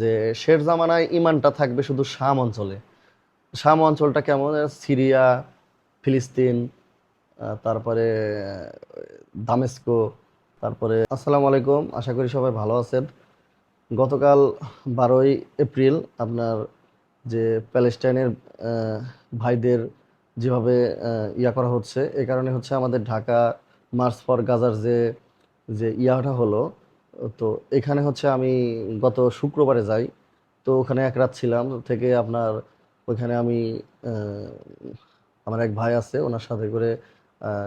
যে শের জামানায় ইমানটা থাকবে শুধু শাম অঞ্চলে। শাম অঞ্চলটা কেমন? সিরিয়া, ফিলিস্তিন তারপরে দামেস্কো, তারপরে, আসসালামু আলাইকুম, আশা করি সবাই ভালো আছেন। গতকাল বারোই এপ্রিল আপনার যে প্যালেস্টাইনের ভাইদের যেভাবে ইয়া করা হচ্ছে এই কারণে হচ্ছে আমাদের ঢাকা মার্চ ফর গাজার যে যে ইয়াটা হলো তো এখানে হচ্ছে আমি গত শুক্রবারে যাই। তো ওখানে এক রাত ছিলাম থেকে আপনার ওইখানে আমি আমার এক ভাই আছে, ওনার সাথে করে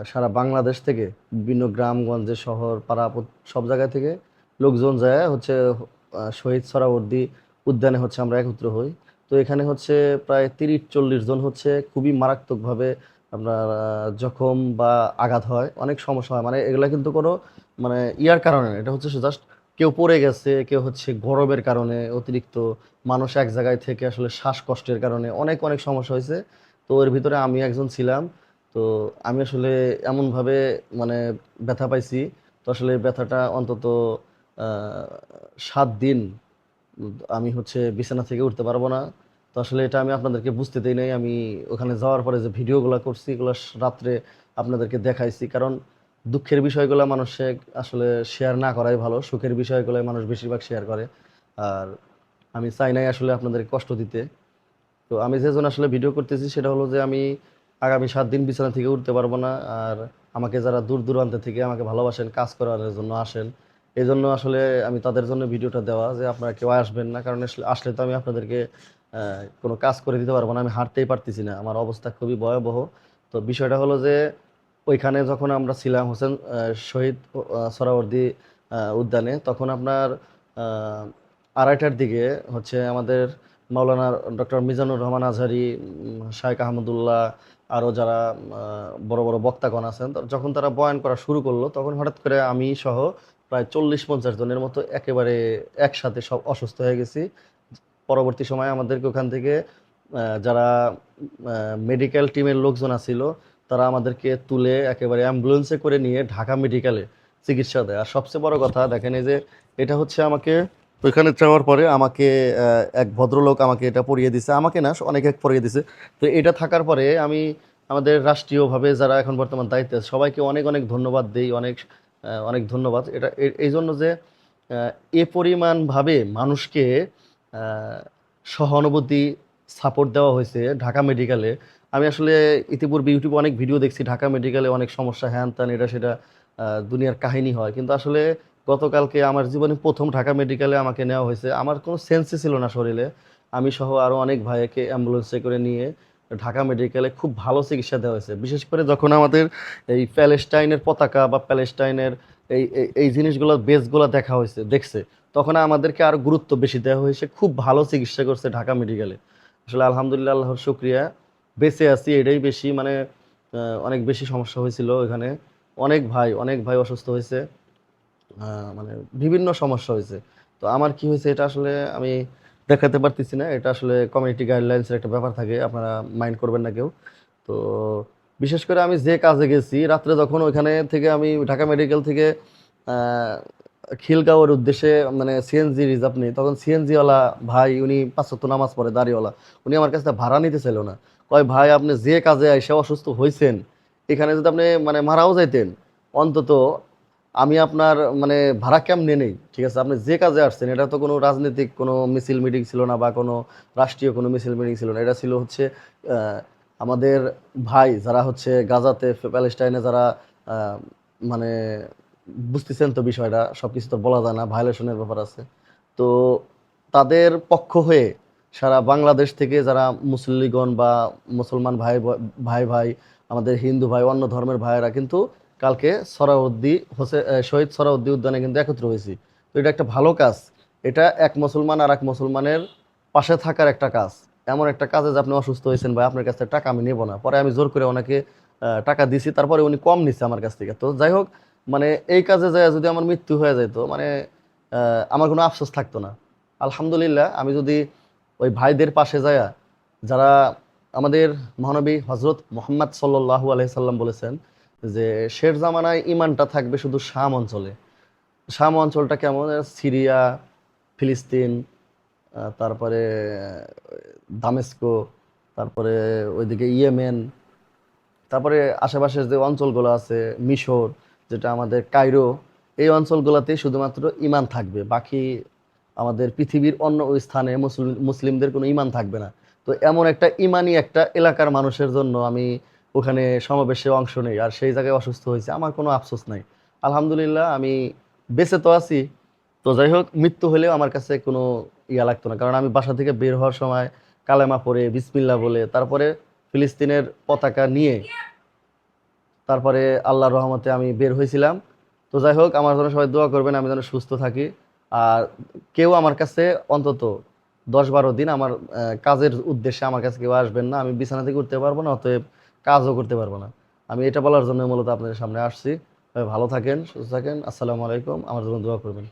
সারা বাংলাদেশ থেকে বিভিন্ন গ্রামগঞ্জে, শহর, পাড়া সব জায়গা থেকে লোকজন যায় হচ্ছে শহীদ সরাবর্দী উদ্যানে হচ্ছে আমরা একত্র হই। তো এখানে হচ্ছে প্রায় তিরিশ, চল্লিশ জন হচ্ছে খুবই মারাত্মকভাবে আপনার জখম বা আঘাত হয়, অনেক সমস্যা হয়। মানে এগুলা কিন্তু কোনো মানে ইয়ার কারণে এটা হচ্ছে জাস্ট কেউ পড়ে গেছে, কেউ হচ্ছে গরমের কারণে, অতিরিক্ত মানুষ এক জায়গায় থেকে আসলে শ্বাসকষ্টের কারণে অনেক অনেক সমস্যা হয়েছে। তো এর ভিতরে আমি একজন ছিলাম, তো আমি আসলে এমনভাবে মানে ব্যথা পাইছি। তো আসলে ব্যথাটা অন্তত সাত দিন আমি হচ্ছে বিছানা থেকে উঠতে পারব না। তো আসলে এটা আমি আপনাদেরকে বুঝতে দিই নাই। আমি ওখানে যাওয়ার পরে যে ভিডিওগুলো করছি, এগুলো রাত্রে আপনাদেরকে দেখাইছি। কারণ দুঃখের বিষয়গুলো মানুষে আসলে শেয়ার না করাই ভালো, সুখের বিষয়গুলো মানুষ বেশিরভাগ শেয়ার করে। আর আমি চাই নাই আসলে আপনাদেরকে কষ্ট দিতে। তো আমি যে জন্য আসলে ভিডিও করতেছি সেটা হলো যে আমি আগামী সাত দিন বিছানা থেকে উঠতে পারব না, আর আমাকে যারা দূর দূরান্ত থেকে আমাকে ভালোবাসেন, কাজ করার জন্য আসেন এই জন্য আসলে আমি তাদের জন্য ভিডিওটা দেওয়া যে আপনারা কেউ আসবেন না, কারণ আসলে তো আমি আপনাদেরকে কোনো কাজ করে দিতে পারব না, আমি হাঁটতেই পারতেছি না, আমার অবস্থা খুবই ভয়াবহ। তো বিষয়টা হলো যে ওইখানে যখন আমরা ছিলাম হোসেন শহীদ আহ, উদ্যানে তখন আপনার আড়াইটার দিকে হচ্ছে আমাদের মাওলানা ডক্টর মিজানুর রহমান আজহারি শায়েখ আহমদুল্লাহ আরও যারা বড় বড় বক্তাগণ আছেন যখন তারা বয়ান করা শুরু করল তখন হঠাৎ করে আমি সহ প্রায় চল্লিশ পঞ্চাশ জনের মতো একেবারে একসাথে সব অসুস্থ হয়ে গেছি। পরবর্তী সময়ে আমাদেরকে ওখান থেকে যারা মেডিকেল টিমের লোকজন আছিল তারা আমাদেরকে তুলে একেবারে অ্যাম্বুলেন্সে করে নিয়ে ঢাকা মেডিকেলে চিকিৎসা দেয়। আর সবচেয়ে বড় কথা, দেখেন এই যে এটা হচ্ছে আমাকে ওইখানে যাওয়ার পরে আমাকে এক ভদ্রলোক আমাকে এটা পরিয়ে দিছে। আমাকে না, অনেকে পরিয়ে দিছে। তো এটা থাকার পরে আমি আমাদের রাষ্ট্রীয়ভাবে যারা এখন বর্তমান দায়িত্বে আছে, সবাইকে অনেক অনেক ধন্যবাদ দিই, অনেক অনেক ধন্যবাদ। এটা এই জন্য যে এ পরিমাণভাবে মানুষকে সহানুভূতি, সাপোর্ট দেওয়া হয়েছে ঢাকা মেডিকেলে আমি আসলে ইতিপূর্বে ইউটিউবে অনেক ভিডিও দেখছি, ঢাকা মেডিকেলে অনেক সমস্যা, হ্যান ত্যান, এটা সেটা দুনিয়ার কাহিনী হয়। কিন্তু আসলে গতকালকে আমার জীবনে প্রথম ঢাকা মেডিকেলে আমাকে নেওয়া হয়েছে। আমার কোনো সেন্সই ছিল না শরীরে। আমি সহ আরও অনেক ভাইকে অ্যাম্বুলেন্সে করে নিয়ে ঢাকা মেডিকেলে খুব ভালো চিকিৎসা দেওয়া হয়েছে। বিশেষ করে যখন আমাদের এই প্যালেস্টাইনের পতাকা বা প্যালেস্টাইনের এই- এই জিনিসগুলো, বেসগুলো দেখা হয়েছে, দেখছে, তখন আমাদেরকে আরও গুরুত্ব বেশি দেওয়া হয়েছে। খুব ভালো চিকিৎসা করছে ঢাকা মেডিকেলে। আসলে আলহামদুলিল্লাহ, আল্লাহর শুক্রিয়া। বেঁচে আছি, এটাই বেশি মানে অনেক বেশি সমস্যা হয়েছিল এখানে। অনেক ভাই অনেক ভাই অসুস্থ হয়েছে। মানে বিভিন্ন সমস্যা হয়েছে। তো আমার কি হয়েছে, এটা আসলে আমি দেখাতে পারতেছি না। এটা আসলে কমিউনিটি গাইডলাইন্সের একটা ব্যাপার থাকে, আপনারা মাইন্ড করবেন না কেউ। তো বিশেষ করে আমি যে কাজে গেছি, রাত্রে যখন ওইখানে থেকে আমি ঢাকা মেডিকেল থেকে খিলগাঁওয়ের উদ্দেশ্যে মানে সিএনজি রিজার্ভ নেই। তখন সিএনজিওয়ালা ভাই, উনি পাঁচশত নামাজ পড়ে, দাঁড়িওয়ালা। উনি আমার কাছে ভাড়া নিতে চাইলো না। কয়, ভাই, আপনি যে কাজে এসে অসুস্থ হয়েছেন এখানে যদি আপনি মানে মারাও যাইতেন, অন্তত আমি আপনার মানে ভাড়া কেমনে নেই? ঠিক আছে, আপনি যে কাজে আসছেন, এটা তো কোনো রাজনৈতিক, কোনো মিছিল মিটিং ছিল না বা কোনো রাষ্ট্রীয় কোনো মিছিল মিটিং ছিল না। এটা ছিল হচ্ছে আমাদের ভাই যারা হচ্ছে গাজাতে প্যালেস্টাইনে যারা মানে বুঝতেছেন তো বিষয়টা সব কিছু তো বলা যায় না ভায়োলেশনের ব্যাপার আছে। তো তাদের পক্ষ হয়ে সারা বাংলাদেশ থেকে যারা মুসল্লিগণ বা মুসলমান ভাই ভাই ভাই, আমাদের হিন্দু ভাই, অন্য ধর্মের ভাইয়েরা কিন্তু কালকে সরাউদ্দি হোসে শহীদ সরাউদ্দি উদ্যানে কিন্তু একত্র হয়েছি। তো এটা একটা ভালো কাজ। এটা এক মুসলমান আর এক মুসলমানের পাশে থাকার একটা কাজ। এমন একটা কাজে যে আপনি অসুস্থ হয়েছেন, ভাই, আপনার কাছ থেকে টাকা আমি নেব না। পরে আমি জোর করে ওনাকে টাকা দিছি, তারপরে উনি কম নিচ্ছে আমার কাছ থেকে। তো যাই হোক মানে এই কাজে যায় যদি আমার মৃত্যু হয়ে যেত মানে আমার কোনো আফসোস থাকতো না। আলহামদুলিল্লাহ, আমি যদি ওই ভাইদের পাশে যায় যারা আমাদের মহানবী হজরত মোহাম্মদ সাল্লাহু আলহিসাল্লাম বলেছেন যে, শের জামানায় ইমানটা থাকবে শুধু শাম অঞ্চলে। শাম অঞ্চলটা কেমন? সিরিয়া, ফিলিস্তিন তারপরে দামেস্কো, তারপরে ওইদিকে ইয়েমেন, তারপরে আশেপাশের যে অঞ্চলগুলো আছে, মিশর যেটা আমাদের কায়রো, এই অঞ্চলগুলোতে শুধুমাত্র ইমান থাকবে। বাকি আমাদের পৃথিবীর অন্য ওই স্থানে মুসলিম, মুসলিমদের কোনো ইমান থাকবে না। তো এমন একটা ইমানি একটা এলাকার মানুষের জন্য আমি ওখানে সমাবেশে অংশ নেই। আর সেই জায়গায় অসুস্থ হয়েছে, আমার কোনো আফসোস নাই। আলহামদুলিল্লাহ, আমি বেঁচে তো আছি। তো যাই হোক, মৃত্যু হলেও আমার কাছে কোনো ইয়া লাগতো না। কারণ আমি বাসা থেকে বের হওয়ার সময় কালেমা পরে বিসমিল্লা বলে, তারপরে ফিলিস্তিনের পতাকা নিয়ে তারপরে আল্লাহর রহমতে আমি বের হয়েছিলাম। তো যাই হোক, আমার জন্য সবাই দোয়া করবেন, আমি যেন সুস্থ থাকি। আর কেউ আমার কাছে অন্তত দশ বারো দিন আমার কাজের উদ্দেশ্যে আমার কাছে কেউ আসবেন না। আমি বিছানাতে করতে পারব না, অতএব কাজও করতে পারব না। আমি এটা বলার জন্য মূলত আপনাদের সামনে আসছি। ভালো থাকেন, সুস্থ থাকেন। আসসালামু আলাইকুম। আমার জন্য দোয়া করবেন।